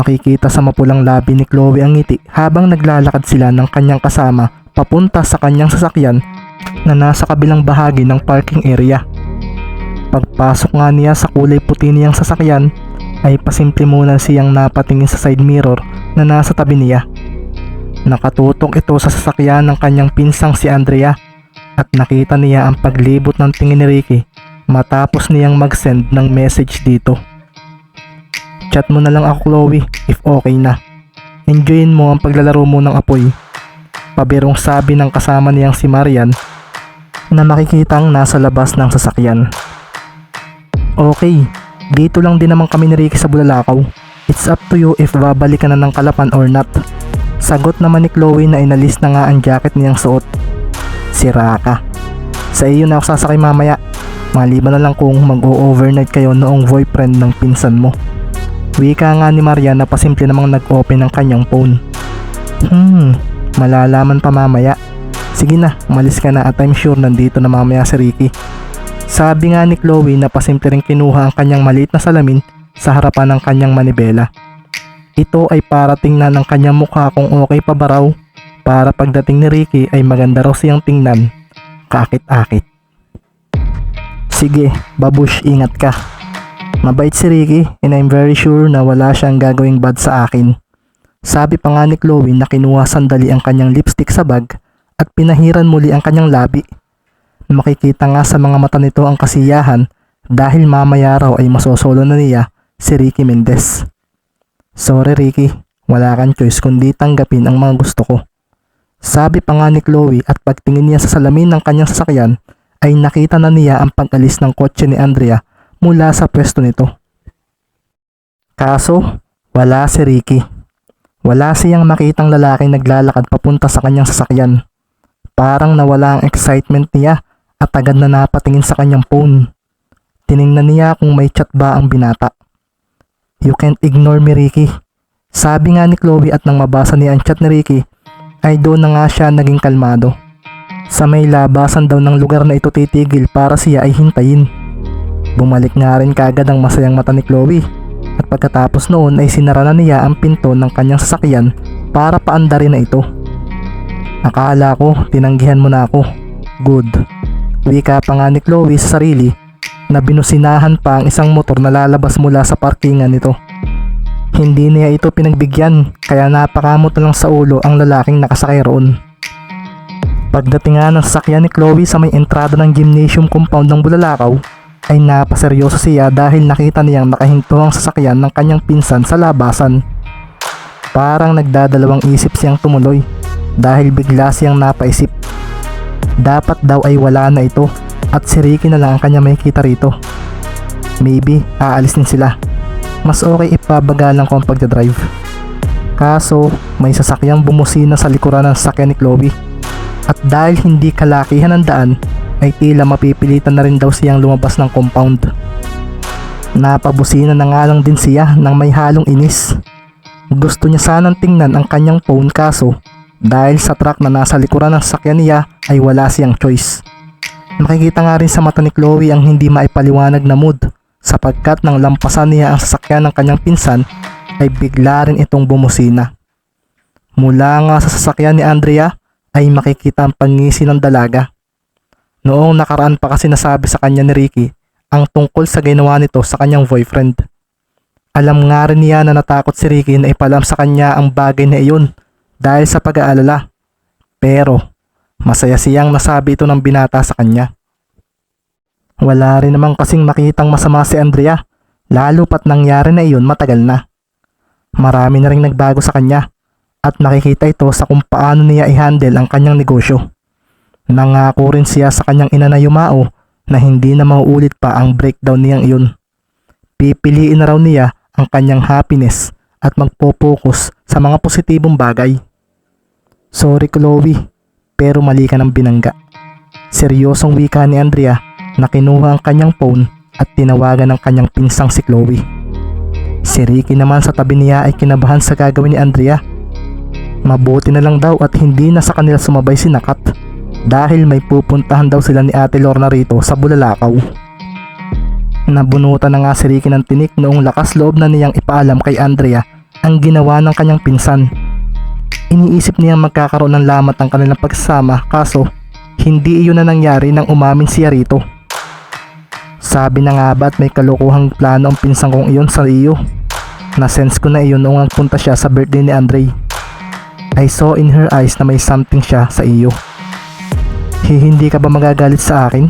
Makikita sa mapulang labi ni Chloe ang ngiti habang naglalakad sila ng kanyang kasama papunta sa kanyang sasakyan na nasa kabilang bahagi ng parking area. Pagpasok nga niya sa kulay puti niyang sasakyan ay pasimple muna siyang napatingin sa side mirror na nasa tabi niya. Nakatutok ito sa sasakyan ng kanyang pinsang si Andrea at nakita niya ang paglibot ng tingin ni Ricky matapos niyang mag-send ng message dito. Chat mo na lang ako Chloe if okay na. Enjoyin mo ang paglalaro mo ng apoy. Pabirong sabi ng kasama niyang si Marian na makikitang nasa labas ng sasakyan. Okay, dito lang din naman kami ni Ricky sa Bulalakaw. It's up to you if babalik ka na ng Kalapan or not. Sagot naman ni Chloe na inalis na nga ang jacket niyang suot. Sira ka. Sa iyo na ako sasakay mamaya. Maliban na lang kung mag-o-overnight kayo noong boyfriend ng pinsan mo. Wika nga ni Maria na pasimple namang nag-open ng kanyang phone. Hmm, malalaman pa mamaya. Sige na, umalis ka na at I'm sure nandito na mamaya si Ricky. Sabi nga ni Chloe na pasimple rin kinuha ang kanyang maliit na salamin sa harapan ng kanyang manibela. Ito ay para tingnan ang kanyang mukha kung okay pa ba raw para pagdating ni Ricky ay maganda raw siyang tingnan. Kakit-akit. Sige, babush ingat ka. Mabait si Ricky and I'm very sure na wala siyang gagawing bad sa akin. Sabi pa nga ni Chloe na kinuha sandali ang kanyang lipstick sa bag at pinahiran muli ang kanyang labi. Makikita nga sa mga mata nito ang kasiyahan dahil mamaya raw ay masosolo na niya si Ricky Mendez. Sorry Ricky, wala kang choice kundi tanggapin ang mga gusto ko. Sabi pa nga ni Chloe at pagtingin niya sa salamin ng kanyang sasakyan ay nakita na niya ang pag-alis ng kotse ni Andrea mula sa pwesto nito. Kaso, wala si Ricky. Wala siyang makitang lalaking naglalakad papunta sa kanyang sasakyan. Parang nawala ang excitement niya at agad na napatingin sa kanyang phone. Tiningnan niya kung may chat ba ang binata. You can't ignore me Ricky. Sabi nga ni Chloe at nang mabasa niya ang chat ni Ricky ay doon na nga siya naging kalmado. Sa may labasan daw ng lugar na ito titigil para siya ay hintayin. Bumalik nga rin kagad ang masayang mata ni Chloe at pagkatapos noon ay sinara na niya ang pinto ng kanyang sasakyan para paandarin na ito. Akala ko tinanggihan mo na ako. Good. Wika pa nga ni Chloe sa sarili na binusinahan pa ang isang motor na lalabas mula sa parkingan nito. Hindi niya ito pinagbigyan kaya napakamot na lang sa ulo ang lalaking nakasakay roon. Pagdating nga ng sasakyan ni Chloe sa may entrada ng gymnasium compound ng Bulalakaw, ay napaseryoso siya dahil nakita niyang nakahinto ang sasakyan ng kanyang pinsan sa labasan. Parang nagdadalawang isip siyang tumuloy dahil bigla siyang napaisip. Dapat daw ay wala na ito at si Ricky na lang ang kanya makikita rito. Maybe aalis din sila. Mas okay ipabagalan ko ang pagdadrive. Kaso may sasakyang bumusina sa likuran ng sasakyan ni Chloe. At dahil hindi kalakihan ang daan, ay tila mapipilitan na rin daw siyang lumabas ng compound. Napabusina na nga lang din siya ng may halong inis. Gusto niya sanang tingnan ang kanyang phone kaso dahil sa truck na nasa likuran ng sasakyan niya ay wala siyang choice. Makikita nga rin sa mata ni Chloe ang hindi maipaliwanag na mood sapagkat nang lampasan niya ang sasakyan ng kanyang pinsan ay bigla rin itong bumusina. Mula nga sa sasakyan ni Andrea ay makikita ang pangisi ng dalaga. Noong nakaraan pa kasi nasabi sa kanya ni Ricky ang tungkol sa ginawa nito sa kanyang boyfriend. Alam nga rin niya na natakot si Ricky na ipalam sa kanya ang bagay na iyon dahil sa pag-aalala. Pero masaya siyang nasabi ito ng binata sa kanya. Wala rin naman kasing makitang masama si Andrea lalo pat nangyari na iyon matagal na. Marami na rin nagbago sa kanya at nakikita ito sa kung paano niya i-handle ang kanyang negosyo. Nangako rin siya sa kanyang ina na yumao na hindi na mauulit pa ang breakdown niyang iyon. Pipiliin na raw niya ang kanyang happiness at magpo-focus sa mga positibong bagay. Sorry Chloe, pero mali ka ng binangga. Seryosong wika ni Andrea na kinuha ang kanyang phone at tinawagan ng kanyang pinsang si Chloe. Si Ricky naman sa tabi niya ay kinabahan sa gagawin ni Andrea. Mabuti na lang daw at hindi na sa kanila sumabay si Nakat dahil may pupuntahan daw sila ni Ate Lorna rito sa Bulalakaw. Nabunutan na nga si Ricky ng tinik noong lakas loob na niyang ipaalam kay Andrea ang ginawa ng kanyang pinsan. Iniisip niyang magkakaroon ng lamat ang kanilang pagsasama kaso hindi iyon na nangyari nang umamin siya rito. Sabi na nga ba at may kalukuhang plano ang pinsan kong iyon sa Rio. Na-sense ko na iyon noong nagpunta siya sa birthday ni Andre. I saw in her eyes na may something siya sa iyo. Hi- hindi ka ba magagalit sa akin?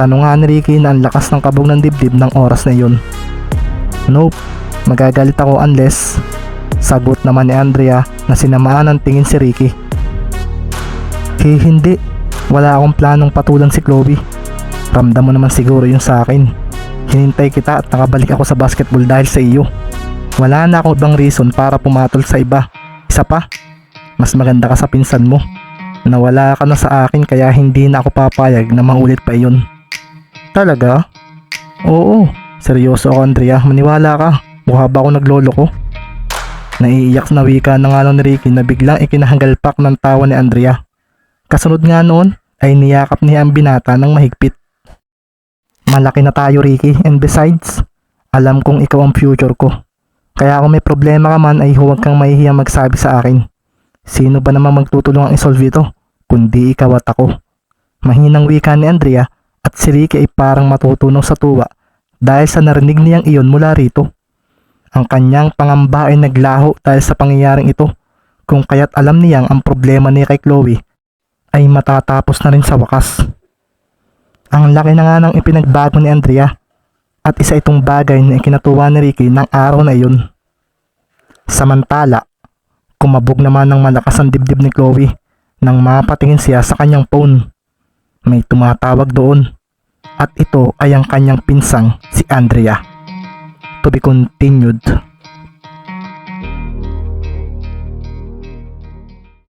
Tanong nga ni Ricky na ang lakas ng kabog ng dibdib ng oras na iyon. Nope, magagalit ako unless sagot naman ni Andrea na sinamaan ng tingin si Ricky. Hi, hindi. Wala akong planong patulan si Chloe. Ramdam mo naman siguro yung sa akin. Hinintay kita at nakabalik ako sa basketball dahil sa iyo. Wala na akong ibang reason para pumatol sa iba. Isa pa, mas maganda ka sa pinsan mo. Nawala ka na sa akin kaya hindi na ako papayag na maulit pa iyon. Talaga? Oo, seryoso ako Andrea, maniwala ka. Mukha ba ako naglolo ko? Naiiyak na wika na nga ni Ricky na biglang ikinahanggalpak ng tawa ni Andrea. Kasunod nga noon ay niyakap niya ang binata ng mahigpit. Malaki na tayo Ricky and besides, alam kong ikaw ang future ko. Kaya kung may problema ka man ay huwag kang mahihiyang magsabi sa akin. Sino ba naman magtutulungang isolve ito? Kundi ikaw at ako. Mahinang wika ni Andrea at si Ricky ay parang matutunaw sa tuwa dahil sa narinig niyang iyon mula rito. Ang kanyang pangamba ay naglaho dahil sa pangyayaring ito kung kaya't alam niyang ang problema niya kay Chloe ay matatapos na rin sa wakas. Ang laki na nga ng ipinagbago ni Andrea at isa itong bagay na ikinatuwa ni Ricky ng araw na iyon. Samantala, kumabog naman ng malakas ang dibdib ni Chloe nang mapatingin siya sa kanyang phone. May tumatawag doon at ito ay ang kanyang pinsang si Andrea. To be continued.